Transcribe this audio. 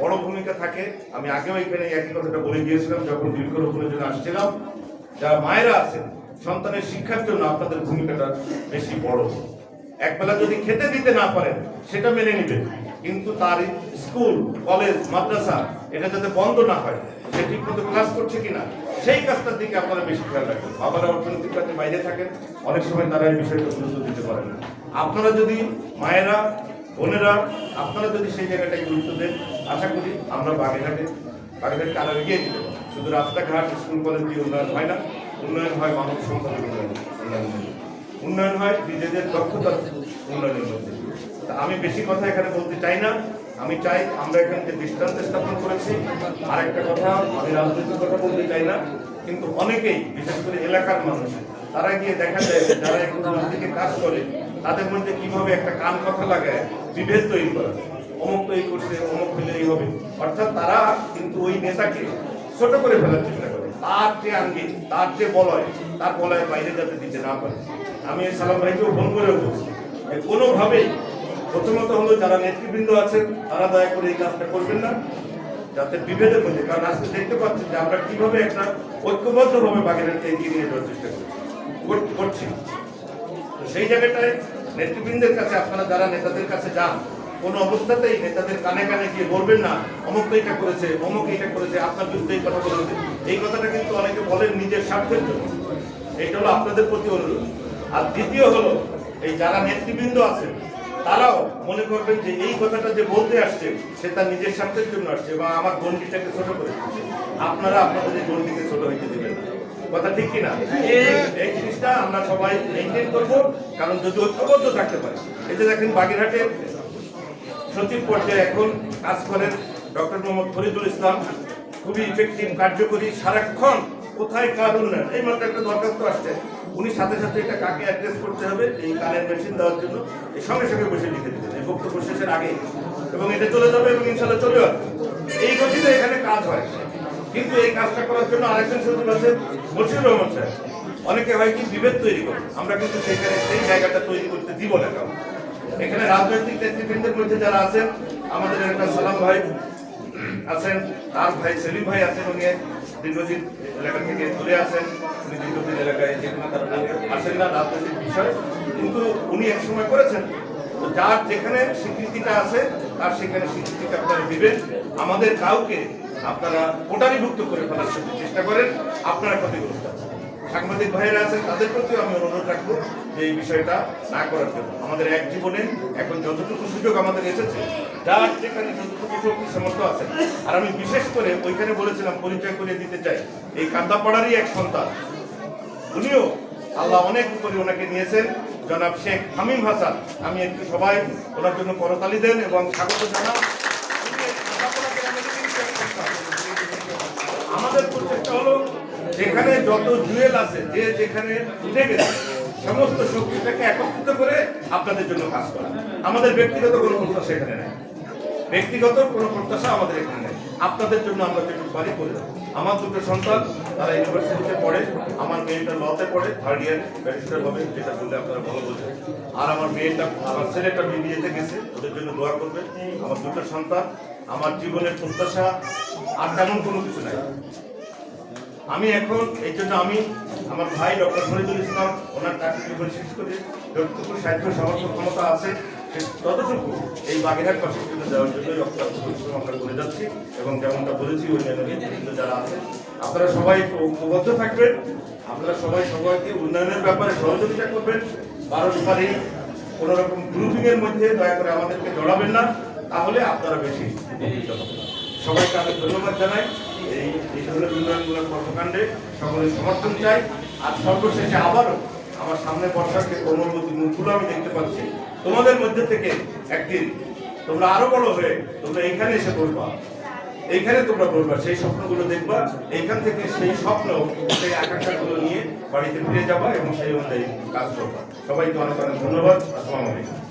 বড় ভূমিকা থাকে। আমি আগেও এখানে একই কথাটা বলে গিয়েছিলাম, যখন বৃক্ষরোপণের জন্য আসছিলাম। যারা মায়েরা আছেন, সন্তানের শিক্ষার জন্য আপনাদের ভূমিকাটা বেশি বড়। একবেলা যদি খেতে দিতে না পারেন, সেটা মেনে নেবেন। কিন্তু তার স্কুল, কলেজ, মাদ্রাসা, এটা যাতে বন্ধ না হয়, সে ঠিক মতো ক্লাস করছে কিনা, সেই কাজটার দিকে আপনারা বেশি খেয়াল রাখবেন। বাবারা অর্থনৈতিক কাজে বাইরে থাকেন, অনেক সময় তারা এই বিষয়টা গুরুত্ব দিতে পারেন আপনারা যদি মায়েরা বোনেরা, আপনারা যদি সেই জায়গাটায় গুরুত্ব দেন, আশা করি আমরা বাগেরহাটে, বাগেরহাটকে আরও এগিয়ে দিতে শুধু রাস্তাঘাট, স্কুল, কলেজ দিয়ে উন্নয়ন হয় না, উন্নয়ন হয় মানব সম্পদের উন্নয়ন উন্নয়ন হয়। নিজেদের দক্ষতার উন্নয়নের মধ্যে তা আমি বেশি কথা এখানে বলতে চাই না। আমি চাই আমরা এখানে যে দৃষ্টান্ত স্থাপন করেছি আর একটা কথা, আমি রাজনৈতিক কথা বলতে চাই না, কিন্তু অনেকেই, বিশেষ করে এলাকার মানুষ তারা গিয়ে দেখা যায় যে যারা একটু দিকে কাজ করে, তাদের মধ্যে কীভাবে একটা কান কথা লাগায়, বিভেদ তৈরি করা। অমুক তো এই করছে, অমুক হলে এই হবে। অর্থাৎ তারা কিন্তু ওই নেতাকে ছোট করে ফেলার চেষ্টা করে। তার যে আঙ্গি, তার যে বলয়, তার বলয়ের বাইরে যাতে দিতে না পারে। আমি এই সালাম ভাইকেও ফোন করে বলছি যে কোনোভাবেই, প্রথমত হলো যারা নেতৃবৃন্দ আছেন, তারা দয়া করে এই কাজটা করবেন না, যাতে বিভেদের মধ্যে। কারণ আজকে দেখতে পাচ্ছি যে আমরা কীভাবে একটা ঐক্যবদ্ধভাবে বাগেরহাটকে এগিয়ে নিয়ে যাওয়ার চেষ্টা করছি। কর- করছি। তো সেই জায়গাটায় নেতৃবৃন্দের কাছে, আপনারা যারা নেতাদের কাছে যান, কোন অবস্থাতেই নেতাদের কানে কানে গিয়ে বলবেন না, অমুক এটা করেছে, অমুক এটা করেছে, আপনার বিরুদ্ধে এই কথা বলেছে। এই কথাটা কিন্তু অনেকে বলেন নিজের স্বার্থের জন্য। এটা হলো আপনাদের প্রতি অনুরোধ। আর দ্বিতীয় হলো, এই যারা নেতৃবৃন্দ আছেন, তারাও মনে করবেন যে এই কথাটা যে বলতে আসছে, সে তার নিজের স্বার্থের জন্য আসছে এবং আমার গন্ডিটাকে ছোট করে আপনারা আপনাদের এই গন্ডিকে ছোট হইতে দিবেন না। কথা ঠিক কিনা? এই জিনিসটা আমরা সবাই মেনটেন করব কারণ যদি ঐক্যবদ্ধ থাকতে পারে। যে দেখেন বাগেরহাটে সচিব পর্যায়ে এখন কাজ করেন ডক্টর মোহাম্মদ ফরিদুল ইসলাম। খুবই ইফেক্টিভ কার্যকরী সারাক্ষণ কোথায় কার উন্নয়ন? এই মাত্র একটা দরখাস্ত আসছে। উনি সাথে সাথে এটা কাকে অ্যাড্রেস করতে হবে এই কানের মেশিন দেওয়ার জন্য এই সঙ্গে সঙ্গে বসে লিখে দিবেন। এই বক্তব্য শেষের আগে এবং এটা চলে যাবে এবং ইনশাল্লাহ চলে আসবে। এই গতিতে এখানে কাজ হয়। কিন্তু এই কাজটা করার জন্য আরেকজন সচিব আছেন মশিউর রহমান সাহেব অনেকে হয় কি বিভেদ তৈরি করে। আমরা কিন্তু সেখানে সেই জায়গাটা তৈরি করতে দিব না কারণ এখানে রাজনৈতিক নেতৃবৃন্দের মধ্যে যারা আছেন, আমাদের এলাকার সালাম ভাই আছেন, তার ভাই সেলিম ভাই আছেন, উনি দীর্ঘদিন এলাকা থেকে দূরে আছেন। উনি দীর্ঘদিন এলাকায় যে কোনো কারণে আসেন না, রাজনৈতিক বিষয়। কিন্তু উনি এক সময় করেছেন। যার যেখানে স্বীকৃতিটা আছে, তার সেখানে স্বীকৃতিটা আপনারা দিবেন। আমাদের কাউকে আপনারা কোটারিভুক্ত করে ফেলার জন্য চেষ্টা করেন, আপনারা ক্ষতিগ্রস্ত। সাংবাদিক ভাইয়েরা আছেন, তাদের প্রতিও আমি অনুরোধ রাখব যে এই বিষয়টা না করার জন্য। আমাদের এক জীবনে এখন যতটুকু সুযোগ আমাদের এসেছে, যার যেখানে যতটুকু শক্তি, সামর্থ্য আছে, আর আমি বিশেষ করে ওইখানে বলেছিলাম, পরিচয় করে দিতে চাই, এই কান্দাপাড়ারই এক সন্তান। উনিও আল্লাহ অনেক উপরে ওনাকে নিয়েছেন, জনাব শেখ হামিম হাসান। আমি একটু সবাই ওনার জন্য করতালি দেন এবং স্বাগত জানান উনি এই কান্দাপাড়া গ্রামের কিন্তু এক সন্তান। আমাদের প্রচেষ্টা হলো যেখানে যত জুয়েল আছে, যে যেখানে উঠে গেছে, সমস্ত শক্তিটাকে একত্রিত করে আপনাদের জন্য কাজ করা। আমাদের ব্যক্তিগত কোনো প্রত্যাশা এখানে নেই। ব্যক্তিগত কোনো প্রত্যাশা আমাদের এখানে নেই। আপনাদের জন্য আমরা যেটুকু পারি করে দেবো। আমার দুটো সন্তান, তারা ইউনিভার্সিটিতে পড়ে, আমার মেয়েটা লতে পড়ে থার্ড ইয়ার ব্যারিস্টার হবে, যেটা বললে আপনারা ভালো বলছেন আর আমার মেয়েটা, আমার ছেলেটা বিবিএতে গেছে, ওদের জন্য দোয়া করবে। আমার দুটো সন্তান, আমার জীবনের প্রত্যাশা, আর তেমন কোনো কিছু নাই। আমি এখন, এই জন্য আমি আমার ভাই ডক্টর ফরিদুল ইসলাম, ওনার চাকরি জীবন শেষ করে, যতটুকু সাহিত্য সামর্থ্য ক্ষমতা আছে ততটুকু এই বাগেরহাট জন্য দেওয়ার জন্যই অক্লান্ত পরিশ্রম আমরা করে যাচ্ছি এবং যেমনটা বলেছি অন্যান্য নেতৃবৃন্দ যারা আছে, আপনারা সবাই ঐক্যবদ্ধ থাকবেন আপনারা সবাই সবাইকে উন্নয়নের ব্যাপারে সহযোগিতা করবেন। পারস্পরিক কোনো রকম গ্রুপিং এর মধ্যে দয়া করে আমাদেরকে জড়াবেন না, তাহলে আপনারা বেশি উপকৃত সবাইকে আমি ধন্যবাদ জানাই। এই ধরনের উন্নয়নমূলক কর্মকাণ্ডে সকলের সমর্থন চাই। আর সর্বশেষে আবারও আমার সামনে বর্ষাকে কোমলবতী মুখগুলো আমি দেখতে পাচ্ছি। তোমাদের মধ্যে থেকে একদিন তোমরা আরও বড় হয়ে তোমরা এইখানে এসে পড়বা। এইখানে তোমরা বলবা সেই স্বপ্নগুলো দেখবা। এইখান থেকে সেই স্বপ্ন, সেই আকাঙ্ক্ষাগুলো নিয়ে বাড়িতে ফিরে যাবা এবং সেই অনুযায়ী কাজ করবা। সবাইকে অনেক অনেক ধন্যবাদ। আসসালামু আলাইকুম।